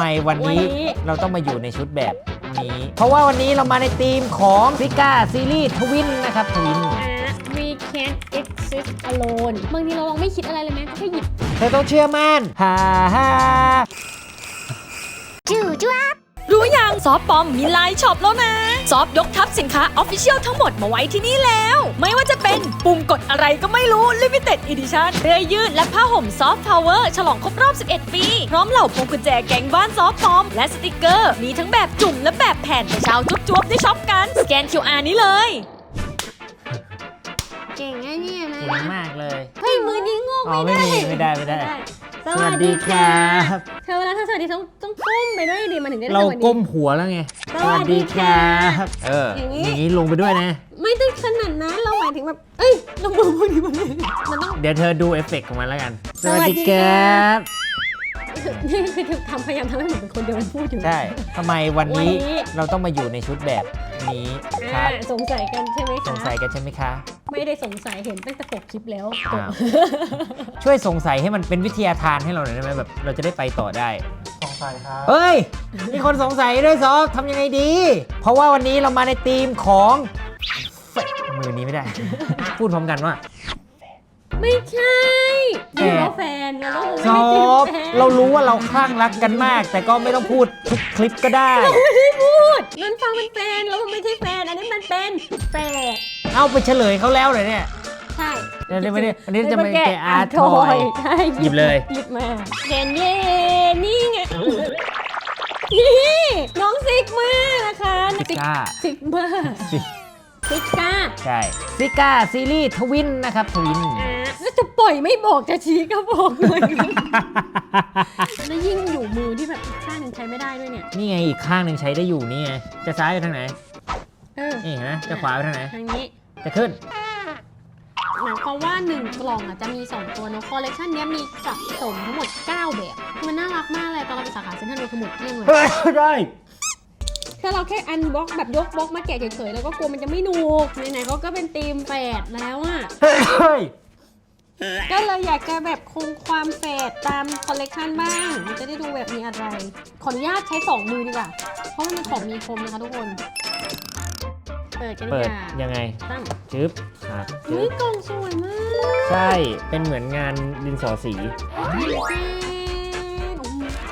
ไมวันนี้วันนี้ เราต้องมาอยู่ในชุดแบบนี้ เพราะว่าวันนี้เรามาในธีมของซิก้าซีรีส์ทวินนะครับทวิน อะ we can't exist alone บางทีเราลองไม่คิดอะไรเลยไหมแค่หยิบเธอต้องเชื่อมั่นฮ่าฮ่ารู้ ยังซอฟปอมมีไลน์ช็อปแล้วนะ ซอฟยกทับสินค้าออฟฟิเชียลทั้งหมดมาไว้ที่นี่แล้ว ไม่ว่าจะเป็นปุ่มกดอะไรก็ไม่รู้ Limited Edition เสื้อยืดและผ้าห่มซอฟต์พาวเวอร์ฉลองครบรอบ 11 ปี พร้อมเหล่าพวงกุญแจแก๊งบ้านซอฟปอม และสติกเกอร์ มีทั้งแบบจุ่มและแบบแผ่นให้ชาวจุ๊บจวบได้ช็อปกัน สแกน QR นี้เลยเก่งนะเนี่ยนะเก่งมากเลย เฮ้ยมือนี้งงอ๋อไม่ไม่ได้ มีไม่ได้ไม่ได้สสวัวั สสดีดีคครัรับบเธอเวลาเธอสวัสดีต้องต้องก้มไปด้วยดิมันถึงจะได้เราสวัสดี ก้มหัวแล้วไงสวัสดีครับเอออย่างนี้ อย่างนี้ลงไปด้วยนะ ไม่ได้ขนาดนั้นเราหมายถึงแบบเอ้ยเรามือพวกนี้มันมันต้อง เดี๋ยวเธอดูเอฟเฟกต์ของมันแล้วกันสวัสดีครับบ นี่คือทำพยายามทำให้เหมือนเป็นคนเดียวกันพูดอยู่ ใช่ทำไมวันนี้วันนี้ เราต้องมาอยู่ในชุดแบบนี้คอ่ารับสงสัยกันใช่ไหมคะ สงสัยกันใช่ไหมคะ ไม่ได้สงสัยเห็นตั้งแต่ปกคลิปแล้วอ้าว ช่วยสงสัยให้มันเป็นวิทยาทานให้เราหน่อยได้ไหมแบบเราจะได้ไปต่อได้ สงสัยครับ เฮ้ย มีคนสงสัยด้วยซอฟทำยังไงดี เพราะว่าวันนี้เรามาในธีมของเฟมือนี้ไม่ได้ พูดพร้อมกันว่า ไม่ใช่แฟนดูแล้วแฟนไงแล้วซเราอไม่ได้ฟแฟนเรารู้ว่าเราคลั่งรักกันมาก แต่ก็ไม่ต้องพูดทุกคลิปก็ได้ ไม่ได้พูดนั่นฟังเป็นแฟนแล้วมันไม่ใช่แฟน อันนี้มันเป็นแฟนเอาไปเฉลยเขาแล้วเลยเนี่ยใช่เดี๋ยวเดี๋ยวไม่ได้อันนี้จะเป็นแกะอาร์ตททออยยใช่หยิบเลย หยิบมาเย็นเย่นี่ไงนี่น้องซิกมานะคะซิก้าซิกมาซิซิก้าใช่ซิก้าซีรีส์ทวินนะครับทวินอ่าแล้ว จะปล่อยไม่บอกจะชี้ก็บอกหน่อยแล้วยิ่งอยู่มือที่แบบอีกข้างหนึงใช้ไม่ได้ด้วยเนี่ย นี่ไงอีกข้างหนึ่งใช้ได้อยู่นี่ไงจะซ้ายไปทางไหนเออนี่เห็นไหมจะขวาไปทางไหนทางนี้จะขึ้นหมายความว่า 1 กล่องอะจะมี 2 ตัวเนอะคอลเลคชันนี้ยมีสะสมทั้งหมด 9 แบบ มันน่ารักมากเลยตอนเราไปสาขาเซ็นทรัลเวิลด์คือหมดเกลี้ยงเลยได้ถ้าเราแค่อันบ็อกแบบยกบล็อกมาแกะเฉยๆ แล้วก็กลัวมันจะไม่หนูกไหนๆเขาก็เป็นธีมแฝดแล้วอะเฮ้ย ก็เลยอยากจะแบบคงความแฝดตามคอลเลกชันบ้าง มันจะได้ดูแบบมีอะไร ขออนุญาตใช้2มือดีกว่า เพราะว่ามันของมีคมนะคะทุกคน เปิดกันดีเปิดกว่ายังไงตั้งจึ๊บครับเฮ้จึ๊ยบกล่องสวยมากใช่ เป็นเหมือนงานดินสอสีเท่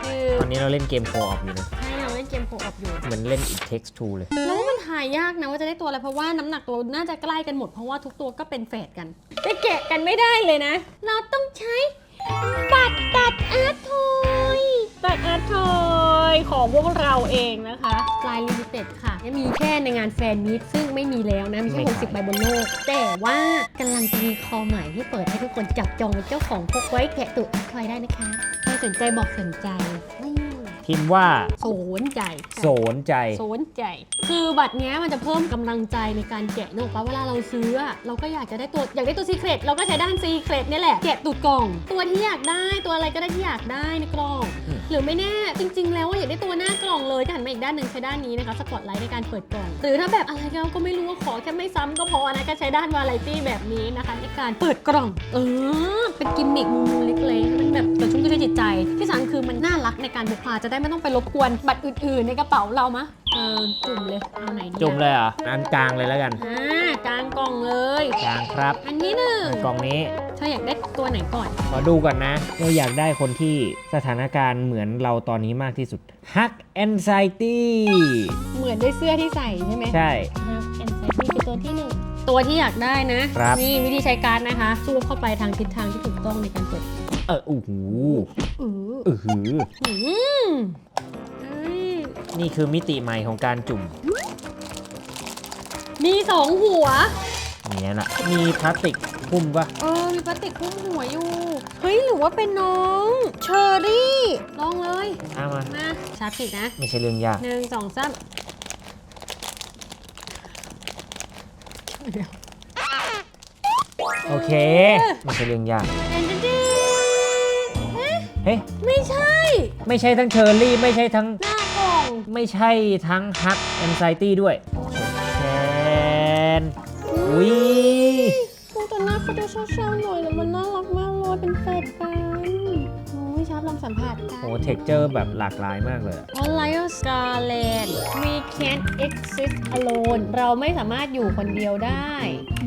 คือตอนนี้เราเล่นเกมโคออฟอยู่นะ ให้เราเล่นเกมโคออฟอยู่ เหมือนเล่น It Takes Two เลย แล้ว ว่ามันหายากนะว่าจะได้ตัวอะไรเพราะว่าน้ำหนักตัวน่าจะใกล้กันหมดเพราะว่าทุกตัวก็เป็นแฝดกัน จะแกะกันไม่ได้เลยนะ เราต้องใช้บัตรตัดอาร์ตทอยตัดอาร์ตทอยของพวกเราเองนะคะลายลิมิเต็ดค่ะยังมีแค่ในงานแฟนมีตซึ่งไม่มีแล้วนะ มีแค่ไม่ขาย60 ใบบนโลก แต่ว่ากำลังจะมีคอใหม่ที่เปิดให้ทุกคนจับจองเป็นเจ้าของพกไว้แกะตุอาร์ตทอยได้นะคะใครสนใจบอกสนใจนี่ พิมพ์ว่าสนใจโสนใจสนใจ คือบัตรเนี้ยมันจะเพิ่มกำลังใจในการแกะนึกออกปะเวลาเราซื้ออะเราก็อยากจะได้ตัวอยากได้ตัวซีเครตเราก็ใช้ด้านซีเครตเนี่ยแหละ แกะตูดกล่อง ตัวที่อยากได้ตัวอะไรก็ได้ที่อยากได้ในกล่อง อืม หรือไม่แน่จริง ๆ แล้วว่าอยากได้ตัวหน้ากล่องเลยจะหันมาอีกด้านหนึ่งใช้ด้านนี้นะคะสปอตไลท์ในการเปิดกล่อง หรือถ้าแบบอะไรก็ก็ไม่รู้ว่าขอแค่ไม่ซ้ำก็พอนะก็ใช้ด้านวาไรตี้แบบนี้นะคะในการเปิดกล่อง เออเป็นกิมมิคมุมๆเล็กๆให้มันแบบกระชุ่มกระชวยจิตใจ ที่สำคัญคือมันน่ารักในการพกพาจะได้ไม่ต้องไปรบกวนบัตรอื่น ๆ ในกระเป๋าเรามะเออจุ่มเลยเอาไหนดีอะจุ่มเลยเหรออันกลางเลยแล้วกัน อ่ากลางกล่องเลย กลางครับอันที่หนึ่งอันกล่องนี้เธออยากได้ตัวไหนก่อน ขอดูก่อนนะเราอยากได้คนที่สถานการณ์เหมือนเราตอนนี้มากที่สุด Hug Anxiety เหมือนด้วยเสื้อที่ใส่ใช่ไหมใช่แอนไซตี้คือตัวที่หนึ่งตัวที่อยากได้นะครับ นี่วิธีใช้การ์ดนะคะซูบเข้าไปทางทิศทางที่ถูกต้องในการเปิด เอออู้หูอืออือหืออืมเอ้ยนี่คือมิติใหม่ของการจุ่ม มีสองหัว เนี่ยนะมีพลาสติกหุ้มปะเออ มีพลาสติกหุ้มหัวอยู่ เฮ้ย หรือว่าเป็นน้องเชอรี่ ลองเลย เอามา มาชาร์จผิดนะ ไม่ใช่เรื่องยากหนึ่งสองสามเดี๋ยวโอเค ไม่ใช่เรื่องยากเดนเดนเดน เอ๊ะเฮ้ยไม่ใช่ ไม่ใช่ทั้งเชอร์รี่ ไม่ใช่ทั้ง หน้ากล่องไม่ใช่ทั้งฮักแอนไซตี้ด้วยแทนอุ้ยตัวแต่หน้าเขาจะเศร้าๆหน่อยแต่มันน่ารักมากเลยเป็นแฟนกันโอ้ยชาร์ปลองใส่สัมผัสได้โอ้เท็กเจอร์แบบหลากหลายมากเลยอะออนไลน์สกาเลน we can't exist alone เราไม่สามารถอยู่คนเดียวได้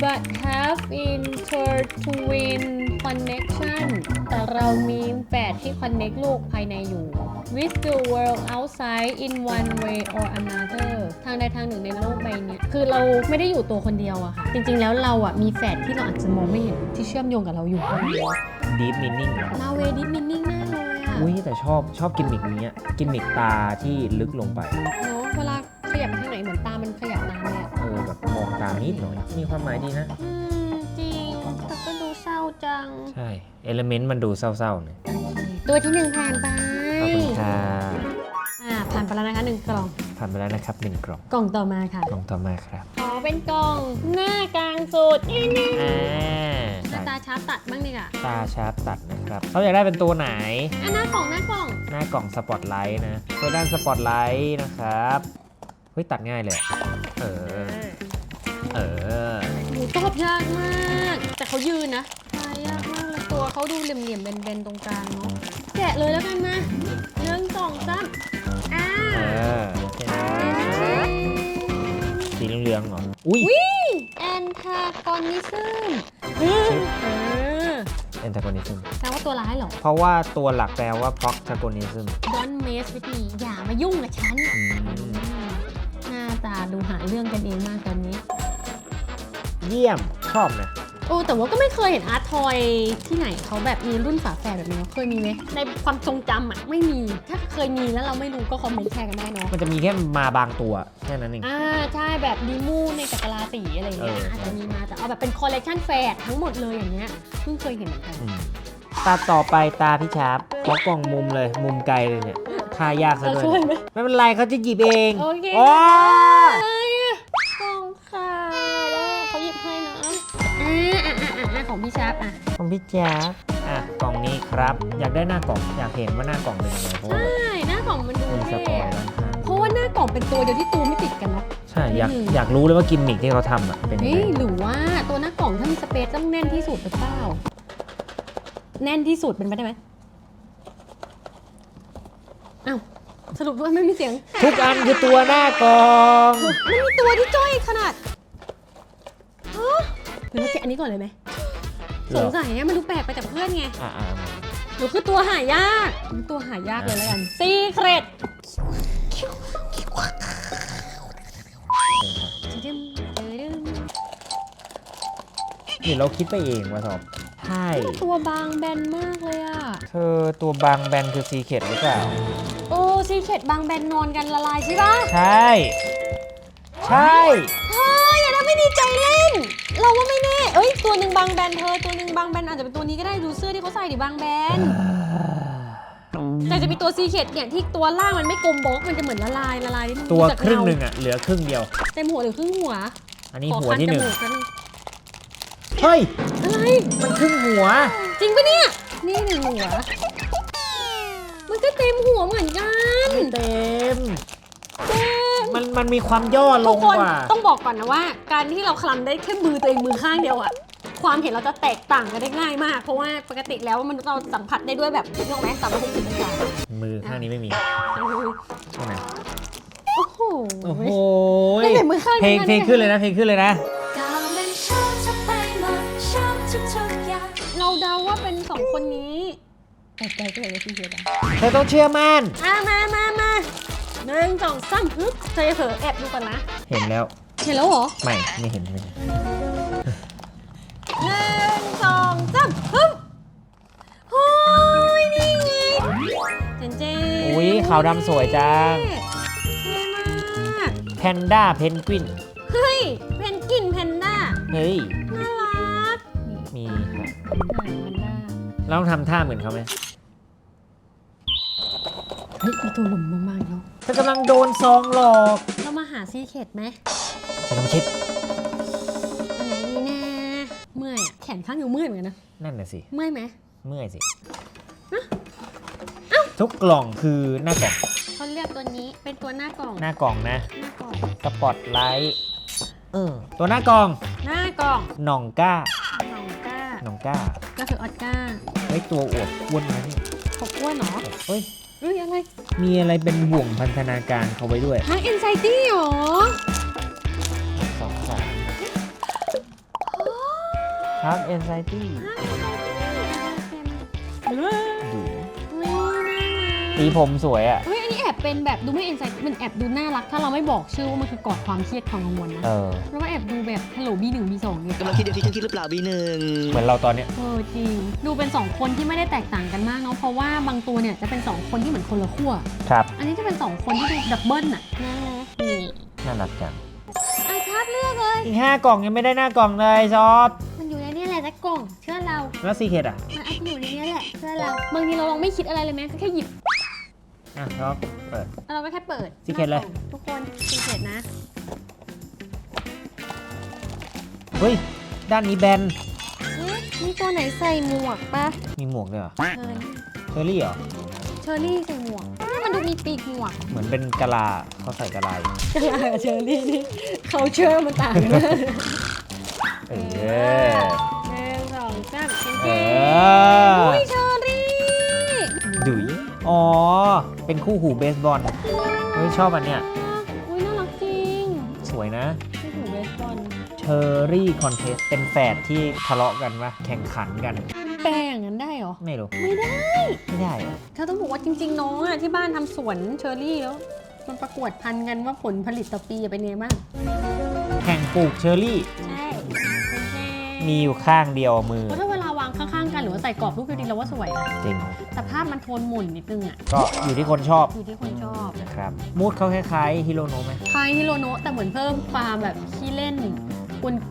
but have intertwined connection แต่เรามีแฝดที่ connect โลกภายในอยู่ with the world outside in one way or another ทางใดทางหนึ่งในโลกใบเนี้ยคือเราไม่ได้อยู่ตัวคนเดียวอะค่ะ จริง ๆ แล้วเราอะมีแฝดที่เราอาจจะมองไม่เห็นที่เชื่อมโยงกับเราอยู่ก็ได้ดีฟมินนิ่งเหรอมาเวดิมินนิ่งมากเลยอะอุ้ยแต่ชอบชอบกิมมิกนี้อะกิมมิกตาที่ลึกลงไปเน ตามนิดหน่อย มีความหมายดีนะ อืมจริงแต่ก็ดูเศร้าจัง ใช่ เอลเมนต์มันดูเศร้าๆเนี่ยตัวที่หนึ่งผ่านไปขอบคุณค่ะอ่าผ่านไปแล้วนะคะหนึ่งกล่อง ผ่านไปแล้วนะครับหนึ่งกล่องกล่องต่อมาค่ะ กล่องต่อมาครับขอเป็นกล่องหน้ากลางสุดนี่นี่อ่าหน้าตาชาร์ปตัดบ้างดีกว่าตาชาร์ปตัดนะครับเขาอยากได้เป็นตัวไหน อะหน้ากล่องหน้ากล่อง หน้ากล่องสปอตไลท์นะตัวด้านสปอตไลท์นะครับ เฮ้ย ตัดง่ายเลยอะเออ เออหมูตอบยากมาก แต่เขายืนนะทายยากมากเลยตัวเขาดูเหลี่ยมๆเบนๆตรงกลางเนาะแกะเลยแล้วกันมาหนึ่งสองสามอ่าเออเห็นไหมสีเหลืองๆเหรออุ้ยแอนทากอนิซึมเออแอนตากอนิซึมแปลว่าตัวร้ายเหรอ เพราะว่าตัวหลักแปลว่า protagonism Don't mess with me อย่ามายุ่งกับฉัน อืม หน้าตาดูหาเรื่องกันเองมากตอนนี้ เยี่ยมชอบนะโอ้แต่ว่าก็ไม่เคยเห็นอาร์ตทอยที่ไหนเขาแบบมีรุ่นฝาแฝดแบบนี้เนอะเคยมีไหมในความทรงจำอะไม่มี ถ้าเคยมีแล้วเราไม่รู้ก็คอมเมนต์แชร์กันได้เนาะมันจะมีแค่มาบางตัวแค่นั้นเอง อ่าใช่แบบดีมูในจักรลาสีอะไรอย่างเงี้ยเออ อาจจะมีมาแต่เอาแบบเป็นคอลเลกชันแฝดทั้งหมดเลยอย่างเงี้ยเพิ่งเคยเห็นเหมือนกัน อืมตาต่อไปตาพี่ชาร์ปขอกล่องมุมเลย มุมไกลเลยเนี่ยทายากซะเราด้วยช่วยไหม ไม่เป็นไรเขาจะหยิบเองโอเคโพี่ชาร์ปอะของพี่แจ๊บอะกล่องนี้ครับ อยากได้หน้ากล่อง อยากเห็นว่าหน้ากล่องเป็นยังไงเพราะว่าใช่หน้ากล่องมันดูมีสเท่ปอยอะล์ด้านข้างเพราะว่าหน้ากล่องเป็นตัวเดียวที่ตูไม่ติดกันเนาะ ใช่ อยาก อืม อยากรู้เลยว่ากิมมิคที่เขาทำอะเป็นยังเฮ้ไงยหรือว่าตัวหน้ากล่องถ้ามีสเปซต้องแน่นที่สุดหรือเปล่าแน่นที่สุดเป็นไปได้ไหมอ้าวสรุปว่าไม่มีเสียงทุกอันคือตัวหน้ากล่องมันมีตัวที่จ้อยขนาดฮะหรือว่าแกะอันนี้ก่อนเลยไหมเหร สองสัยเนี่ยมันดูแปลกไปจากเพื่อนไงอ่าอ่าหรือคือตัวหายากตัวหายากเลยแล้วกันซีเครตดึมดึมหรือเราคิดไปเองวะสอบใช่ตัวบางแบนมากเลยอะ เธอตัวบางแบนคือซีเคดหรือเปล่า โอ้ซีเครตบางแบนนอนกันละลายใช่ปะใช่ ใช่เฮ้ยอย่าทำ ไม่ดีใจเล่น เราว่าไม่แน่เอ้ยตัวหนึ่งบางแบนเธอตัวหนึ่งบางแบนอาจจะเป็นตัวนี้ก็ได้ดูเสื้อที่เขาใส่ดิบางแบนแต่จะมีตัวซีเคดเนี่ยที่ตัวล่างมันไม่กลมบล็อกมันจะเหมือนละลายละลายนิดนึงตัวจากครึ่งเาหนึ่งอะเหลือครึ่งเดียว เต็มหัวหรือครึ่งหัวอันนี้ขอหัวคัที่หนึ่งจมูกกันงเฮ้ยอะไรมันครึ่งหัว จริงปะเนี่ยนี่หนึ่งหัว มันก็เต็มหัวเหมือนกันเต็ม เต็ม มันมันมีความย่อลทุกงคนกว่า ต้องบอกก่อนนะว่า การที่เราคลำได้แค่มือตัวเองมือข้างเดียวอะความเห็นเราจะแตกต่างกันได้ง่ายมาก เพราะว่าปกติแล้วมันเราสัมผัสได้ด้วยแบบนึกออกไหมสามร้อยหกสิบองศามือข้างนี้ไม่มีใช่ไหมโอ้โห โอ้โหไม่เห็นมือข้างเพลงนั้นเพลงขึ้นเลยนะเพลงขึ้นเลยนะ ก็เป็นชอบจะไปหมดชอบทุกๆอย่าง เราเดาว่าเป็นสองคนนี้แต่ใจก็เลยว่าพี่เฮียดาเธอต้องเชื่อมั่น อะมามามา หนึ่งสองสามฮึบเธออย่าเผลอแอบดูก่อนนะ เห็นแล้วเห็นแล้วเหรอไม่ไม่เห็นไม่เห็นหนึ่งสองสามฮึบโอ้ยนี่ไงเจนเจนอุ้ยขาวดำสวยจังเท่มาก แพนด้าเพนกวินเฮ้ย เพนกวินแพนด้า เฮ้ย น่ารัก มีค่ะแพนด้า เราต้องทำท่าเหมือนเขาไหม เฮ้ยมีตัวหลุมมากๆแล้วเธอกำลังโดนซองหลอกเรามาหาซีเคดไหมฉันต้องคิดอันไหนดีนะเมื่อยอะแขนข้างอยู่เมื่อยเหมือนกันนะ นั่นน่ะสิ เมื่อยไหมเมื่อยสิ ทุกกล่องคือหน้ากล่อง เขาเรียกตัวนี้เป็นตัวหน้ากล่องหน้ากล่องนะหน้ากล่อง สปอตไลท์เออตัวหน้ากล่องหน้ากล่องหน่องก้าของก้าหน่องก้า ก็คือออสการ์เฮ้ย ตัวอวบอ้วนนะนี่ขอบคุณเนาะเฮ้ย เฮ้ยอะไรมีอะไรเป็นบ่วงพันธนาการเขาไว้ด้วยฮักแอนไซตี้หรอสองสามครับเอนไซตี้เฮ้ยดูน่ารักสีผมสวยอะเฮ้ยอันนี้แอบ เป็นแบบดูไม่เอ็นไซต์มันแอบดูน่ารัก ถ้าเราไม่บอกชื่อว่ามันคือกอดความเครียดความกังวลนะเออ เพราะว่าแอบดูแบบฮัลโหลบีหนึ่งบีสองเนี่ยกำลังคิดอย่างที่ฉันคิดหรือเปล่าบีหนึ่งเหมือนเราตอนเนี้ย เออจริง ดูเป็นสองคนที่ไม่ได้แตกต่างกันมากเนาะเพราะว่าบางตัวเนี่ยจะเป็นสองคนที่เหมือนคนละขั้วครับ อันนี้จะเป็นสองคนที่ดูดับเบิลน่ะน่ารักนี่น่ารักจัง อาชาบเลือกเลย อีกห้ากล่องยังไม่ได้หน้ากล่องเลยซอฟมันอยู่ในนี้แหละสักกล่องเชื่อเรา แล้วซีเคดอะ มันอาจจะอยู่ในนี้แหละเชื่อเราบางทีเราลองไม่คิดอะไรเลยไหมก็แค่หยิบ อะซอฟเปิดแล้วเราก็แค่เปิด Secret เลย ทุกคนซีเคทนะ เฮ้ย ด้านนี้แบน เอ๊ะมีตัวไหนใส่หมวกปะมีหมวกด้วยเหรอเชอรี่เชอรี่เหรอ เชอรี่ใส่หมวกนี่มันดูมีปีกหมวกเหมือนเป็นกะลาเขาใส่กะลาอยู่กระลากับเชอรี่นี่เขาเชอร์มันต่างกันเออหนึ่งสองสามจริงเอๆออุ้ยเชอรี่ดุย อ๋อ เป็นคู่หูเบสบอลเฮ้ยชอบอันเนี้ย อุ้ยน่ารักจริงสวยนะ ที่หูเบสบอลเชอรี่คอนเทสเป็นแฝดที่ทะเลาะกันวะแข่งขันกัน แปลอย่างนั้นได้เหรอ ไม่รู้ ไม่ได้ ไม่ได้เหรอเขาต้องบอกว่าจริง ๆ น้องอะที่บ้านทำสวนเชอรี่แล้ว มันประกวดพันธุ์กันว่าผลผลิตต่อปีเป็นไงบ้าง แข่งปลูกเชอรี่ ใช่มีอยู่ข้างเดียวมือเพราะถ้าเวลาวางข้างๆกันหรือว่าใส่กรอบรูปดีๆเราว่าสวยนะจริงแต่ภาพมันโทนหม่นนิดนึงอะก็อยู่ที่คนชอบอยู่ที่คนชอบนะครับมูดเขาคล้ายๆฮิโรโนะไหมคล้ายฮิโรโนะแต่เหมือนเพิ่มความแบบขี้เล่น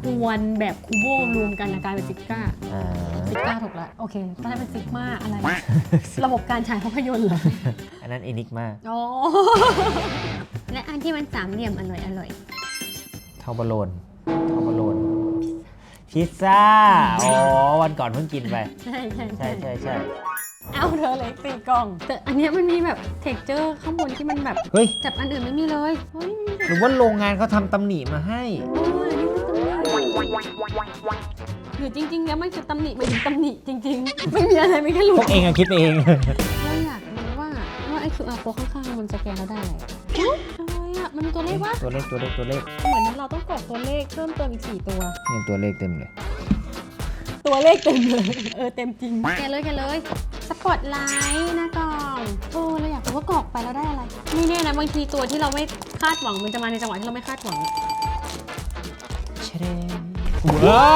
กวนๆแบบคูโบรวมกันนะกลายเป็นซิก้าอ่า ซิก้าถูกละโอเคตอนแรกเป็นซิกมาอะไร ระบบการฉายภาพยนตร์เหรอ อันนั้นอินิกมาอ๋อ และอันที่มันสามเหลี่ยมอร่อยอร่อย เทาบอลโลนเทาบอลโลน พิซซ่า อ๋อ วันก่อนเพิ่งกินไป ใช่ใช่ใช่ใช่ใช่เอาเธอเลยสี่กล่อง แต่อันเนี้ยมันมีแบบเท็กเจอร์ข้างบนที่มันแบบเฮ้ย จับอันอื่นไม่มีเลยเฮ้ยมีแต่หรือว่าโรงงานเขาทำตำหนิมาให้ โอ้ยอันนี้คือตำหนิหรือจริง ๆ แล้วมันคือตำหนิหมายถึงตำหนิจริง ๆ ไม่มีอะไรไม่แค่หลุพดวกเองอะคิดเอง เราอยากรู้ว่าว่าไอ้ QR code ข้างๆมันสแกนแล้วได้อะไร มันมีตัวเลขวะตัวเลขตัวเลขตัวเลขเหมือนเราต้องกรอกตัวเลขเพิ่มเติมอีก4ตัว เนี่ยตัวเลขเต็มเลย ตัวเลขเต็มเลยเออเต็มจริงแกเลยแกเลยสปอตไลท์หน้ากล่องโอ้เราอยากรู้ว่ากรอกไปแล้วได้อะไรไม่แน่นะบางทีตัวที่เราไม่คาดหวังมันจะมาในจังหวะที่เราไม่คาดหวังเชเดว้า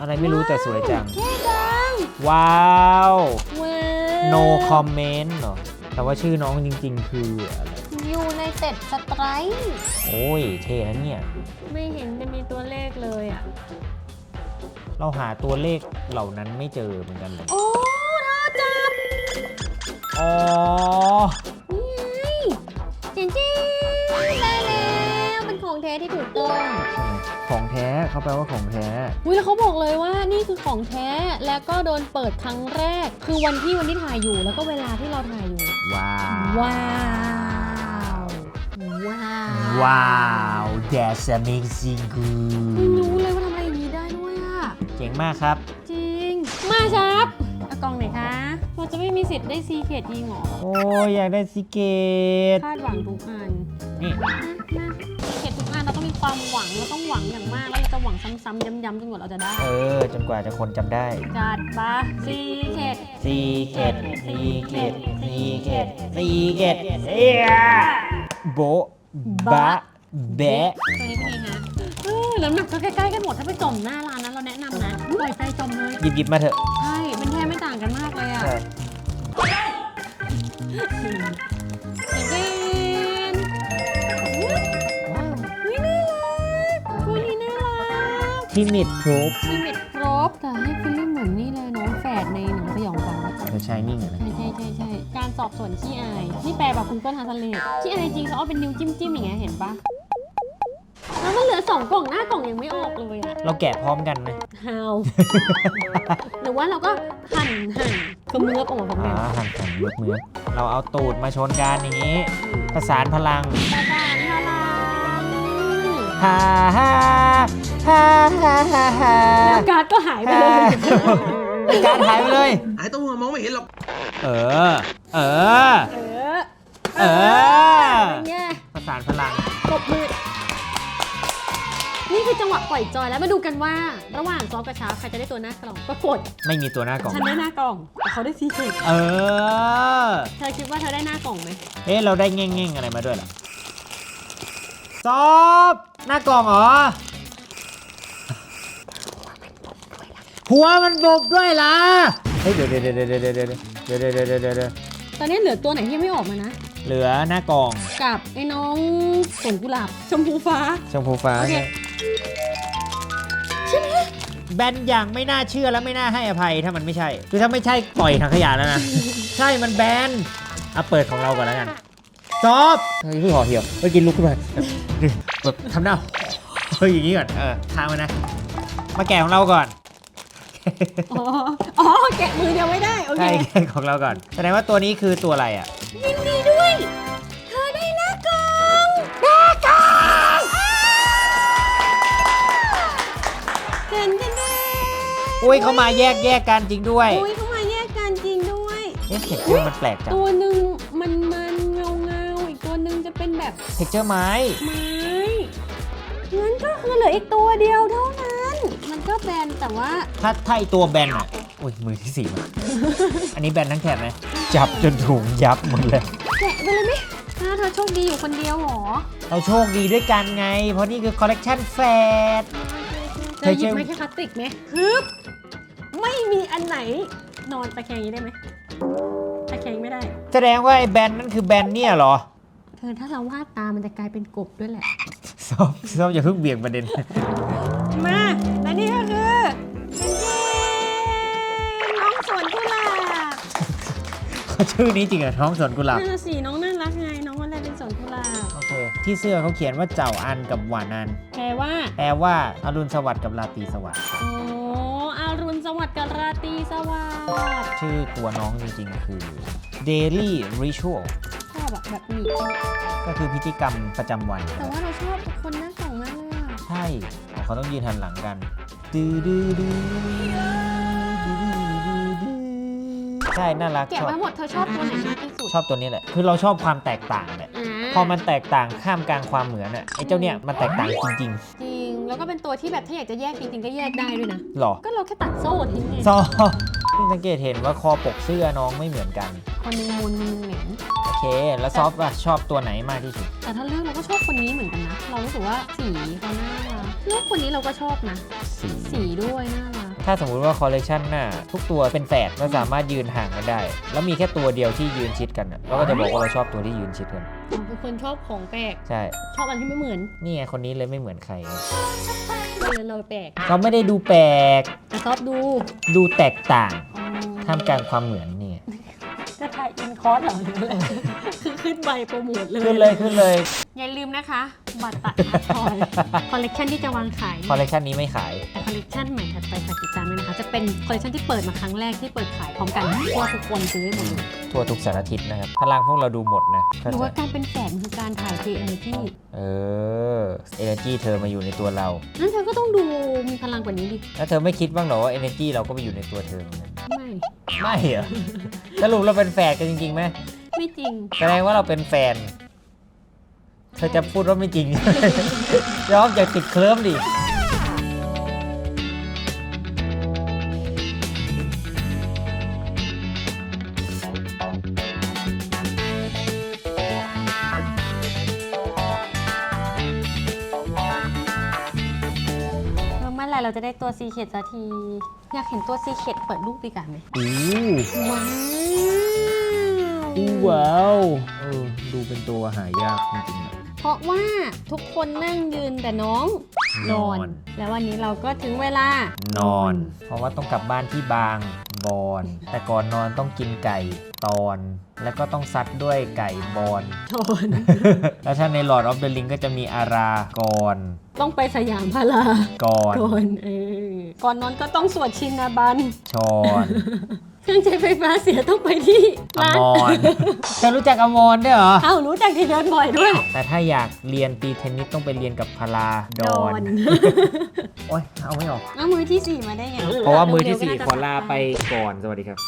อะไรไม่รู้แต่สวยจัง เท่จังว้าว ว้าว no comment เหรอแต่ว่าชื่อน้องจริง ๆ คืออะไรอยู่ใน เต็ดสไตรค์โอ้ยเท่นะเนี่ย ไม่เห็นจะมีตัวเลขเลยอะ เราหาตัวเลขเหล่านั้นไม่เจอเหมือนกันเลย โอ้ท่อจับ อ๋อ นี่ไงจริงจริงๆได้แล้วเป็นของแท้ที่ถูกต้องใช่ไหมของแท้เขาแปลว่าของแท้ อุ้ยแล้วเขาบอกเลยว่านี่คือของแท้แล้วก็โดนเปิดครั้งแรก คือวันที่วันที่ถ่ายอยู่แล้วก็เวลาที่เราถ่ายอยู่ ว้าว ว้าว ว้าวว้าว that's amazing เพิ่งรู้เลยว่าทำอะไรอย่างนี้ได้ด้วยอะ เจ๋งมากครับ จริง มาชับเอากล่องไหนอยคะ เราจะไม่มีสิทธิ์ได้ซีเคดยิงเหรอโอ้ยอยากได้ซิเกตคาดหวังทุกอันนี่มาซีเคดทุกอันเราต้องมีความหวัง เราต้องหวังอย่างมาก แล้วเราจะหวังซ้ำๆย้ำๆจนกว่าเราจะได้ เออ จนกว่าจะคนจำได้จัดปะซีเคดซีเกตซีเกตซีเกตซีเกตเอียโบะ บะแบะตัวนี้เป็นไงฮะเออน้ำหนักก็ใกล้ๆกันหมดถ้าไปจมหน้าร้านนั้นเราแนะนำนะปล่อยใจจมเลย หยิบหยิบมาเถอะใช่เป็นแค่ไม่ต่างกันมากเลยอะใช่สีแดงว้าววิน่ารักคู่นี้น่ารักที่มิดพรูฟชีวิตครบแต่ให้ฟิลลิ่งเหมือนนี่เลยน้องแฝดในหนังสยองขวัญ เธอชายนิ่งอะนะใช่ใช่ใช่ใช่การสอบสวนขี้อายนี่แปลแบบคุณเปิ้ลฮาสเลตขี้อายจริงเขาเอาเป็นนิ้วจิ้มจิ้มๆอย่างเงี้ยเห็นปะแล้วมันเหลือสองกล่องหน้ากล่องยังไม่ออกเลยอะเราแกะพร้อมกันไหมฮาวหรือว่าเราก็หั่นหั่นคือเมือบออกมาพร้อมอ่ากันหันหันเมือกเมือกเราเอาตูดมาชนกันอย่างนี้ ประสานพลังประสานพลังฮ่าฮ่าฮ่าฮ่าฮ่าฮ่าแล้วการ์ดก็หายไปเลย การหายไปเลยไอ้เต้าหู้มองไม่เห็นหรอกเออ เออ เออ เออ เป็นไงประสานพลัง ปรบมือ นี่คือจังหวะปล่อยจอยแล้วมาดูกันว่า ระหว่างซอฟกับชาร์ปใครจะได้ตัวหน้ากล่องปรากฏไม่มีตัวหน้ากล่อง ฉันได้หน้ากล่องแต่เขาได้ซีเกตเออ เธอคิดว่าเธอได้หน้ากล่องไหมเอ๊ะเราได้เง่งๆอะไรมาด้วยเหรอซอฟหน้ากล่องเหรอ หัวมันบกด้วยล่ะเฮ้ยเดี๋ยวเดี๋ยวเดี๋ยวเดี๋ยวเดี๋ยวเดี๋ยวเดี๋ยวเดี๋ยวเดี๋ยวเดี๋ยวเดี๋ยวเดี๋ยวตอนนี้เหลือตัวไหนที่ยังไม่ออกมานะ เหลือหน้ากล่องกับไอ้น้องสนกุหลาบชมพูฟ้า ชมพูฟ้าโอเค เนี่ยแบนอย่างไม่น่าเชื่อและไม่น่าให้อภัยถ้ามันไม่ใช่คือถ้าไม่ใช่ปล่อยทางขยะแล้วนะ ใช่มันแบนเอาเปิดของเราก่อนแล้วกันซอฟเฮ้ยเพิ่งห่อเหี่ยวเฮ้ยกินลุกขึ้นมาแบบทำหน้าเฮ้ยอย่างนี้ก่อนเออค้างไว้นะ มาแกะของเราก่อน อ๋อ อ๋อ แกะมือเดียวไม่ได้ โอเค ใช่แกะของเราก่อน แสดงว่าตัวนี้คือตัวอะไรอะ ยินดีด้วย เธอได้หน้ากล่องหน้ากล่องเด่นเด่นเด่นอุ้ยเขามาแยกแยกกันจริงด้วย อุ้ยเข้ามาแยกกันจริงด้วย เอ๊ะเท็กเจอร์มันแปลกจัง ตัวหนึ่งมันมันเงาเงาๆอีกตัวหนึ่งจะเป็นแบบเท็กเจอร์ไม้ ไม้งั้นก็คือเหลืออีกตัวเดียวเท่านั้นมันก็ แบนแต่ว่าถ้าถ้าไอตัวแบนอะอุ้ยมือที่สี่มา อันนี้แบนทั้งแถบไหมจับจนถุงยับหมดเลย แกะไปเลยไหมถ้าเธอโชคดีอยู่คนเดียวเหรอเราโชคดีด้วยกันไง เพราะนี่คือคอลเลกชันแฟด เธอหยิบไม้แค่พลาสติกไหมฮึบไม่มีอันไหนนอนตะแคงอย่างนี้ได้ไหมตะแคงไม่ได้ แสดงว่าไอ้แบนนั่นคือแบนเนี่ยเหรอเธอถ้าเราวาดตามันจะกลายเป็นกบด้วยแหละ ซอฟซอฟอย่าเพิ่งเบี่ยงประเด็น ชื่อนี้จริงเหรอท้องสวนกุหลาบ นั่นนะสิน้องน่ารักไงน้องวันแรกเป็นสวนกุหลาบโอเค ที่เสื้อเขาเขียนว่าเจ้าอันกับหวานัน แปลว่า แปลว่าอรุณสวัสดิ์กับราตรีสวัสดิ์ โอ้อารุณสวัสดิ์กับราตรีสวัสดิ์ชื่อตัวน้องจริงๆ คือ Daily Ritual ชอบอะแบบนี้ก็คือพิธีกรรมประจำวัน แต่ว่าเราชอบคนหน้ากล่องมากเลยอะใช่อ๋อเขาต้องยืนหันหลังกัน ดื้อดื้อดื้อดื้อดื้อดื้อใช่น่ารักแกะชอบไว้หมดเธอชอบตัวไหนมากที่สุดชอบตัวนี้แหละคือเราชอบความแตกต่างแหละอ่าพอมันแตกต่างข้ามกลางความเหมือนอะไอ้เจ้าเนี่ยมันแตกต่างจริงจริง แล้วก็เป็นตัวที่แบบถ้าอยากจะแยกจริงๆก็แยกได้ด้วยนะ ๆหรอก็เราแค่ตัดโซ่ทิ้งเองซอเพิ่งสังเกตเห็นว่าคอปกเสื้อน้องไม่เหมือนกัน คนหนึงมูลคนหนึงเหม็น โอเค แล้วซอฟอะชอบตัวไหนมากที่สุด แต่ถ้าเลือกเราก็ชอบคนนี้เหมือนกันนะ เรารู้สึกว่าสีเขาน่ารักเลือกคนนี้เราก็ชอบนะ สี สีด้วยน่ารัก ถ้าสมมุติว่าคอลเลกชันหน้า ทุกตัวเป็นแฝดก็สามารถยืนห่างกันได้ แล้วมีแค่ตัวเดียวที่ยืนชิดกันอะเราก็จะบอกว่าเราชอบตัวที่ยืนชิดกันเราเป็นคนชอบของแปลก ใช่ ชอบอะไรที่ไม่เหมือน นี่ไงคนนี้เลยไม่เหมือนใครเลยเราแปลก เราไม่ได้ดูแปลกแต่ชอบดู ดูแตกต่างอ๋อท่ามกลางความเหมือนนี่ไง จะถ่ายอินคอร์สเหรอหรืออะไรคือขึ้นใบโปรโมทเลยขึ้นเลยขึ้นเลย อย่าลืมนะคะ บัตรตัดทัดทอยคอลเลกชันที่จะวางขายคอลเลกชันนี้ไม่ขาย แต่คอลเลกชันใหม่ถัดไปฝากติดตามด้วยนะคะ จะเป็นคอลเลกชันที่เปิดมาครั้งแรกที่เปิดขายพร้อมกันทั่วทุกคนซื้อได้หมดเลยทั่วทุกสารทิศนะครับพลังพวกเราดูหมดนะหรือว่าการเป็นแฝดคือการถ่ายเทเอเนจีเออ energy เธอมาอยู่ในตัวเรานั่นเธอก็ต้องดูมีพลังกว่านี้ดิแล้วเธอไม่คิดบ้างเหรอว่า energy เราก็ไปอยู่ในตัวเธอเหมือนกัน ไม่ไม่เหรอสรุปเราเป็นแฝดกันจริงๆไหมไม่จริง แสดงว่าเราเป็นแฟน เธอจะพูดว่าไม่จริง ยอมอย่าติดเคลิ้มดิ เมื่อไหร่เราจะได้ตัวซีเ e ดสักที อยากเห็นตัวซีเ e ดเปิดรูปดีกว่าไหมอู้ว้าวอู้ว้าวเออดูเป็นตัวหายากจริงๆอะเพราะว่าทุกคนนั่งยืนแต่น้องนอนนอน แล้ววันนี้เราก็ถึงเวลา นอน เพราะว่าต้องกลับบ้านที่บางบอน แต่ก่อนนอนต้องกินไก่ ตอน แล้วก็ต้องซัดด้วยไก่บอนนอนแล้วถ้าใน Lord of the Ring ก็จะมีอารากรต้องไปสยามพาราก่อนก่อนเออก่อนนอนก็ต้องสวดชินนาบันชอนเครื่องใช้ไฟฟ้าเสียต้องไปที่อร้านมรเธอรู้จักอมรด้วยเหรอ เอ้ารู้จักที่เดินบ่อยด้วยแต่ถ้าอยากเรียนตีเทนนิสต้องไปเรียนกับพาราดอน โอ้ยเอาไม่ออกเอามือที่สี่มาได้ไงเพราะว่ามือที่เร็วๆก็4น่จะขอลาไปก่อน สวัสดีครับ